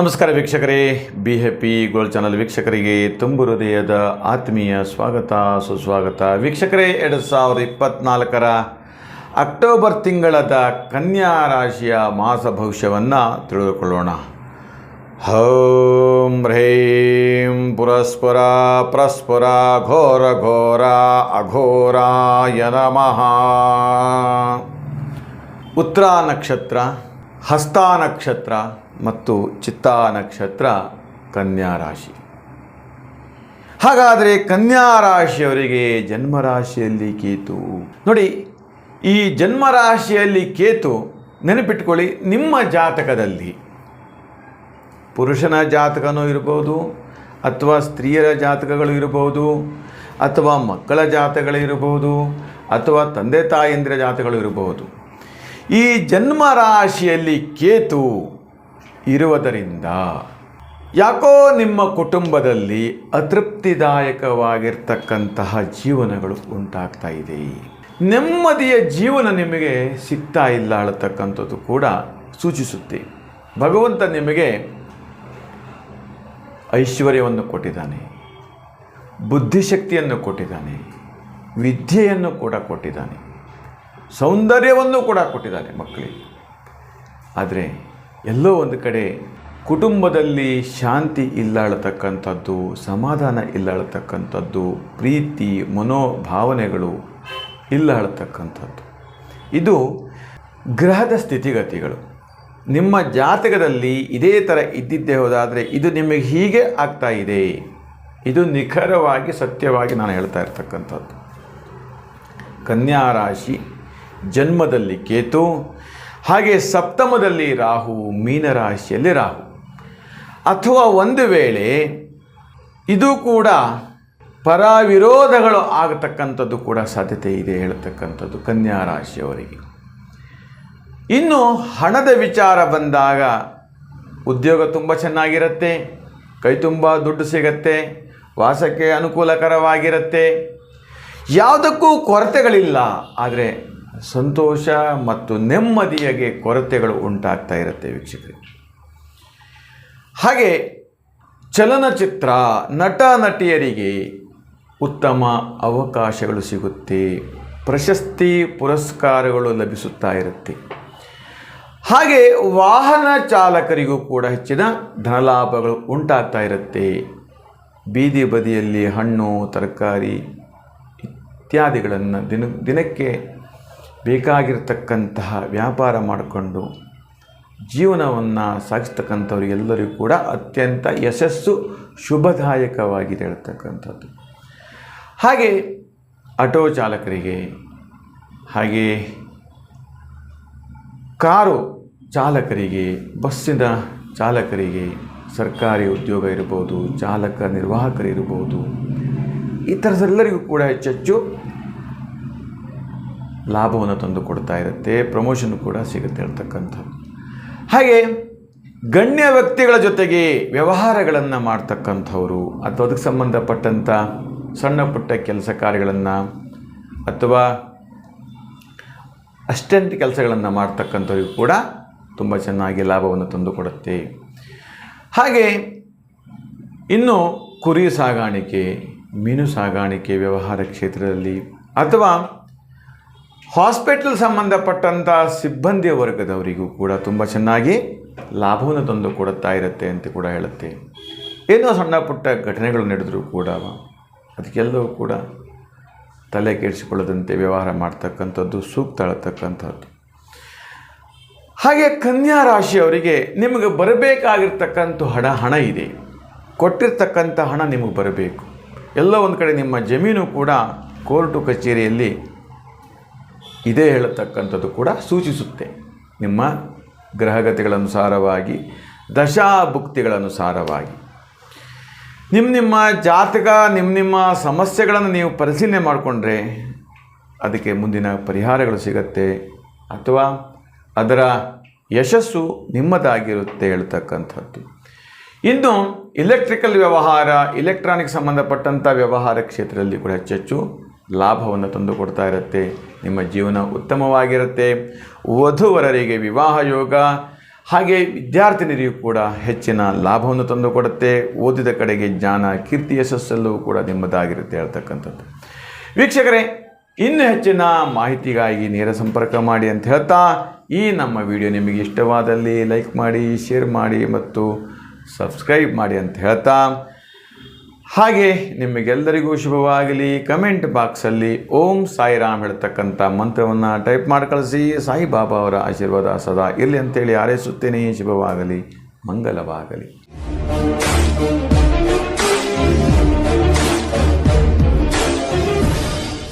ನಮಸ್ಕಾರ ವೀಕ್ಷಕರೇ. Be happy gold channel ವೀಕ್ಷಕರಿಗೆ ತುಂಬು ಹೃದಯದ ಆತ್ಮೀಯ ಸ್ವಾಗತ, ಸುಸ್ವಾಗತ. ವೀಕ್ಷಕರೇ, ಎರಡು ಸಾವಿರದ ಇಪ್ಪತ್ನಾಲ್ಕರ ಅಕ್ಟೋಬರ್ ತಿಂಗಳದ ಕನ್ಯಾ ರಾಶಿಯ ಮಾಸ ಭವಿಷ್ಯವನ್ನು ತಿಳಿದುಕೊಳ್ಳೋಣ. ಹೌಂ ಹ್ರೀಂ ಪುರಸ್ಪುರ ಪ್ರಸ್ಪುರ ಘೋರ ಘೋರ ಅಘೋರಾಯ ನಮಃ. ಉತ್ತರ ನಕ್ಷತ್ರ, ಹಸ್ತ ನಕ್ಷತ್ರ ಮತ್ತು ಚಿತ್ತಾ ನಕ್ಷತ್ರ ಕನ್ಯಾ ರಾಶಿ. ಹಾಗಾದರೆ ಕನ್ಯಾ ರಾಶಿಯವರಿಗೆ ಜನ್ಮರಾಶಿಯಲ್ಲಿ ಕೇತು. ನೋಡಿ, ಈ ಜನ್ಮರಾಶಿಯಲ್ಲಿ ಕೇತು ನೆನಪಿಟ್ಕೊಳ್ಳಿ, ನಿಮ್ಮ ಜಾತಕದಲ್ಲಿ ಪುರುಷನ ಜಾತಕನೂ ಇರ್ಬೋದು, ಅಥವಾ ಸ್ತ್ರೀಯರ ಜಾತಕಗಳು ಇರಬಹುದು ಅಥವಾ ಮಕ್ಕಳ ಜಾತಕಗಳಿರಬಹುದು ಅಥವಾ ತಂದೆ ತಾಯಂದಿರ ಜಾತಕಗಳು ಇರಬಹುದು ಈ ಜನ್ಮ ರಾಶಿಯಲ್ಲಿ ಕೇತು ಇರುವುದರಿಂದ ಯಾಕೋ ನಿಮ್ಮ ಕುಟುಂಬದಲ್ಲಿ ಅತೃಪ್ತಿದಾಯಕವಾಗಿರ್ತಕ್ಕಂತಹ ಜೀವನಗಳು ಉಂಟಾಗ್ತಾ ಇದೆ. ನೆಮ್ಮದಿಯ ಜೀವನ ನಿಮಗೆ ಸಿಗ್ತಾ ಇಲ್ಲ ಅಳತಕ್ಕಂಥದ್ದು ಕೂಡ ಸೂಚಿಸುತ್ತೆ. ಭಗವಂತ ನಿಮಗೆ ಐಶ್ವರ್ಯವನ್ನು ಕೊಟ್ಟಿದ್ದಾನೆ. ಬುದ್ಧಿಶಕ್ತಿಯನ್ನು ಕೊಟ್ಟಿದ್ದಾನೆ. ವಿದ್ಯೆಯನ್ನು ಕೂಡ ಕೊಟ್ಟಿದ್ದಾನೆ. ಸೌಂದರ್ಯವನ್ನು ಕೂಡ ಕೊಟ್ಟಿದ್ದಾನೆ ಮಕ್ಕಳಿಗೆ ಆದರೆ ಎಲ್ಲೋ ಒಂದು ಕಡೆ ಕುಟುಂಬದಲ್ಲಿ ಶಾಂತಿ ಇಲ್ಲಾಳತಕ್ಕಂಥದ್ದು, ಸಮಾಧಾನ ಇಲ್ಲಾಳತಕ್ಕಂಥದ್ದು, ಪ್ರೀತಿ, ಮನೋಭಾವನೆಗಳು ಇಲ್ಲಾಳತಕ್ಕಂಥದ್ದು. ಇದು ಗ್ರಹದ ಸ್ಥಿತಿಗತಿಗಳು. ನಿಮ್ಮ ಜಾತಕದಲ್ಲಿ ಇದೇ ಥರ ಇದ್ದಿದ್ದೇ ಹೋದಾದರೆ ಇದು ನಿಮಗೆ ಹೀಗೆ ಆಗ್ತಾ ಇದೆ. ಇದು ನಿಖರವಾಗಿ, ಸತ್ಯವಾಗಿ ನಾನು ಹೇಳ್ತಾ ಇರ್ತಕ್ಕಂಥದ್ದು. ಕನ್ಯಾ ರಾಶಿ, ಜನ್ಮದಲ್ಲಿ ಕೇತು ಹಾಗೆ ಸಪ್ತಮದಲ್ಲಿ ರಾಹು ಮೀನರಾಶಿಯಲ್ಲಿ ರಾಹು. ಅಥವಾ ಒಂದು ವೇಳೆ ಇದು ಕೂಡ ಪರಾವಿರೋಧಗಳು ಆಗತಕ್ಕಂಥದ್ದು ಕೂಡ ಸಾಧ್ಯತೆ ಇದೆ ಹೇಳ್ತಕ್ಕಂಥದ್ದು ಕನ್ಯಾ ರಾಶಿಯವರಿಗೆ. ಇನ್ನು ಹಣದ ವಿಚಾರ ಬಂದಾಗ ಉದ್ಯೋಗ ತುಂಬ ಚೆನ್ನಾಗಿರುತ್ತೆ, ಕೈ ತುಂಬ ದುಡ್ಡು ಸಿಗತ್ತೆ, ವಾಸಕ್ಕೆ ಅನುಕೂಲಕರವಾಗಿರುತ್ತೆ. ಯಾವುದಕ್ಕೂ ಕೊರತೆಗಳಿಲ್ಲ, ಆದರೆ ಸಂತೋಷ ಮತ್ತು ನೆಮ್ಮದಿಯಗೆ ಕೊರತೆಗಳು ಉಂಟಾಗ್ತಾ ಇರುತ್ತೆ ವೀಕ್ಷಕರಿಗೆ ಹಾಗೆ ಚಲನಚಿತ್ರ, ನಟ, ನಟಿಯರಿಗೆ ಉತ್ತಮ ಅವಕಾಶಗಳು ಸಿಗುತ್ತೆ. ಪ್ರಶಸ್ತಿ ಪುರಸ್ಕಾರಗಳು ಲಭಿಸುತ್ತಾ ಇರುತ್ತೆ. ಹಾಗೆ ವಾಹನ ಚಾಲಕರಿಗೂ ಕೂಡ ಹೆಚ್ಚಿನ ಧನಲಾಭಗಳು ಉಂಟಾಗ್ತಾ ಇರುತ್ತೆ. ಬೀದಿ ಬದಿಯಲ್ಲಿ ಹಣ್ಣು, ತರಕಾರಿ ಇತ್ಯಾದಿಗಳನ್ನು ದಿನ, ದಿನಕ್ಕೆ ಬೇಕಾಗಿರ್ತಕ್ಕಂತಹ ವ್ಯಾಪಾರ ಮಾಡಿಕೊಂಡು ಜೀವನವನ್ನು ಸಾಗಿಸ್ತಕ್ಕಂಥವ್ರಿಗೆಲ್ಲರಿಗೂ ಕೂಡ ಅತ್ಯಂತ ಯಶಸ್ಸು ಶುಭದಾಯಕವಾಗಿದೆ ಹೇಳ್ತಕ್ಕಂಥದ್ದು. ಹಾಗೆ ಆಟೋ ಚಾಲಕರಿಗೆ, ಹಾಗೆ ಕಾರು ಚಾಲಕರಿಗೆ, ಬಸ್ಸಿನ ಚಾಲಕರಿಗೆ, ಸರ್ಕಾರಿ ಉದ್ಯೋಗ ಇರ್ಬೋದು, ಚಾಲಕ ನಿರ್ವಾಹಕರಿರ್ಬೋದು, ಈ ಥರದ್ದೆಲ್ಲರಿಗೂ ಕೂಡ ಹೆಚ್ಚೆಚ್ಚು ಲಾಭವನ್ನು ತಂದು ಕೊಡ್ತಾ ಇರುತ್ತೆ ಪ್ರಮೋಷನ್ ಕೂಡ ಸಿಗುತ್ತೆ ಹೇಳ್ತಕ್ಕಂಥದ್ದು ಹಾಗೆ ಗಣ್ಯ ವ್ಯಕ್ತಿಗಳ ಜೊತೆಗೆ ವ್ಯವಹಾರಗಳನ್ನು ಮಾಡ್ತಕ್ಕಂಥವ್ರು ಅಥವಾ ಅದಕ್ಕೆ ಸಂಬಂಧಪಟ್ಟಂಥ ಸಣ್ಣ ಪುಟ್ಟ ಕೆಲಸ ಕಾರ್ಯಗಳನ್ನು ಅಥವಾ ಅಷ್ಟೆಂಟ್ ಕೆಲಸಗಳನ್ನು ಮಾಡ್ತಕ್ಕಂಥವ್ರಿಗೂ ಕೂಡ ತುಂಬ ಚೆನ್ನಾಗಿ ಲಾಭವನ್ನು ತಂದುಕೊಡುತ್ತೆ ಹಾಗೆ ಇನ್ನು ಕುರಿ ಸಾಗಾಣಿಕೆ, ಮೀನು ಸಾಗಾಣಿಕೆ ವ್ಯವಹಾರ ಕ್ಷೇತ್ರದಲ್ಲಿ ಅಥವಾ ಹಾಸ್ಪಿಟಲ್ ಸಂಬಂಧಪಟ್ಟಂಥ ಸಿಬ್ಬಂದಿಯ ವರ್ಗದವರಿಗೂ ಕೂಡ ತುಂಬ ಚೆನ್ನಾಗಿ ಲಾಭವನ್ನು ತಂದು ಕೊಡುತ್ತಾ ಇರುತ್ತೆ ಅಂತ ಕೂಡ ಹೇಳುತ್ತೆ. ಏನೋ ಸಣ್ಣ ಪುಟ್ಟ ಘಟನೆಗಳು ನಡೆದರೂ ಕೂಡ ಅದಕ್ಕೆಲ್ಲವೂ ಕೂಡ ತಲೆ ಕೆಡಿಸಿಕೊಳ್ಳದಂತೆ ವ್ಯವಹಾರ ಮಾಡ್ತಕ್ಕಂಥದ್ದು ಸೂಕ್ತ ಅಳತಕ್ಕಂಥದ್ದು ಹಾಗೆ ಕನ್ಯಾ ರಾಶಿಯವರಿಗೆ ನಿಮಗೆ ಬರಬೇಕಾಗಿರ್ತಕ್ಕಂಥ ಹಣ ಹಣ ಇದೆ. ಕೊಟ್ಟಿರ್ತಕ್ಕಂಥ ಹಣ ನಿಮಗೆ ಬರಬೇಕು. ಎಲ್ಲ ಒಂದು ಕಡೆ ನಿಮ್ಮ ಜಮೀನು ಕೂಡ ಕೋರ್ಟು ಕಚೇರಿಯಲ್ಲಿ ಇದೇ ಹೇಳತಕ್ಕಂಥದ್ದು ಕೂಡ ಸೂಚಿಸುತ್ತೆ. ನಿಮ್ಮ ಗ್ರಹಗತಿಗಳನುಸಾರವಾಗಿ, ದಶಾಭುಕ್ತಿಗಳನುಸಾರವಾಗಿ. ನಿಮ್ಮ ನಿಮ್ಮ ಜಾತಕ ನಿಮ್ಮ ನಿಮ್ಮ ಸಮಸ್ಯೆಗಳನ್ನು ನೀವು ಪರಿಶೀಲನೆ ಮಾಡಿಕೊಂಡ್ರೆ ಅದಕ್ಕೆ ಮುಂದಿನ ಪರಿಹಾರಗಳು ಸಿಗತ್ತೆ. ಅಥವಾ ಅದರ ಯಶಸ್ಸು ನಿಮ್ಮದಾಗಿರುತ್ತೆ ಹೇಳ್ತಕ್ಕಂಥದ್ದು. ಇನ್ನು ಇಲೆಕ್ಟ್ರಿಕಲ್ ವ್ಯವಹಾರ ಇಲೆಕ್ಟ್ರಾನಿಕ್ ಸಂಬಂಧಪಟ್ಟಂಥ ವ್ಯವಹಾರ ಕ್ಷೇತ್ರದಲ್ಲಿ ಕೂಡ ಹೆಚ್ಚೆಚ್ಚು ಲಾಭವನ್ನು ತಂದು ಕೊಡ್ತಾ ಇರುತ್ತೆ. ನಿಮ್ಮ ಜೀವನ ಉತ್ತಮವಾಗಿರುತ್ತೆ. ವಧುವರರಿಗೆ ವಿವಾಹ ಯೋಗ, ಹಾಗೆ ವಿದ್ಯಾರ್ಥಿನಿಯರಿಗೂ ಕೂಡ ಹೆಚ್ಚಿನ ಲಾಭವನ್ನು ತಂದುಕೊಡುತ್ತೆ ಓದಿದ ಕಡೆಗೆ ಜ್ಞಾನ, ಕೀರ್ತಿ ಯಶಸ್ಸಲ್ಲೂ ಕೂಡ ನಿಮ್ಮದಾಗಿರುತ್ತೆ ಹೇಳ್ತಕ್ಕಂಥದ್ದು. ವೀಕ್ಷಕರೇ, ಇನ್ನು ಹೆಚ್ಚಿನ ಮಾಹಿತಿಗಾಗಿ ನೇರ ಸಂಪರ್ಕ ಮಾಡಿ ಅಂತ ಹೇಳ್ತಾ, ಈ ನಮ್ಮ ವಿಡಿಯೋ ನಿಮಗೆ ಇಷ್ಟವಾದಲ್ಲಿ ಲೈಕ್ ಮಾಡಿ, ಶೇರ್ ಮಾಡಿ ಮತ್ತು ಸಬ್ಸ್ಕ್ರೈಬ್ ಮಾಡಿ ಅಂತ ಹೇಳ್ತಾ ಹಾಗೆ ನಿಮಗೆಲ್ಲರಿಗೂ ಶುಭವಾಗಲಿ. ಕಮೆಂಟ್ ಬಾಕ್ಸಲ್ಲಿ ಓಂ ಸಾಯಿರಾಮ್ ಹೇಳ್ತಕ್ಕಂಥ ಮಂತ್ರವನ್ನು ಟೈಪ್ ಮಾಡಿ ಕಳಿಸಿ. ಸಾಯಿಬಾಬಾ ಅವರ ಆಶೀರ್ವಾದ ಸದಾ ಇರಲಿ ಅಂತೇಳಿ ಹಾರೈಸುತ್ತೇನೆ. ಶುಭವಾಗಲಿ. ಮಂಗಲವಾಗಲಿ.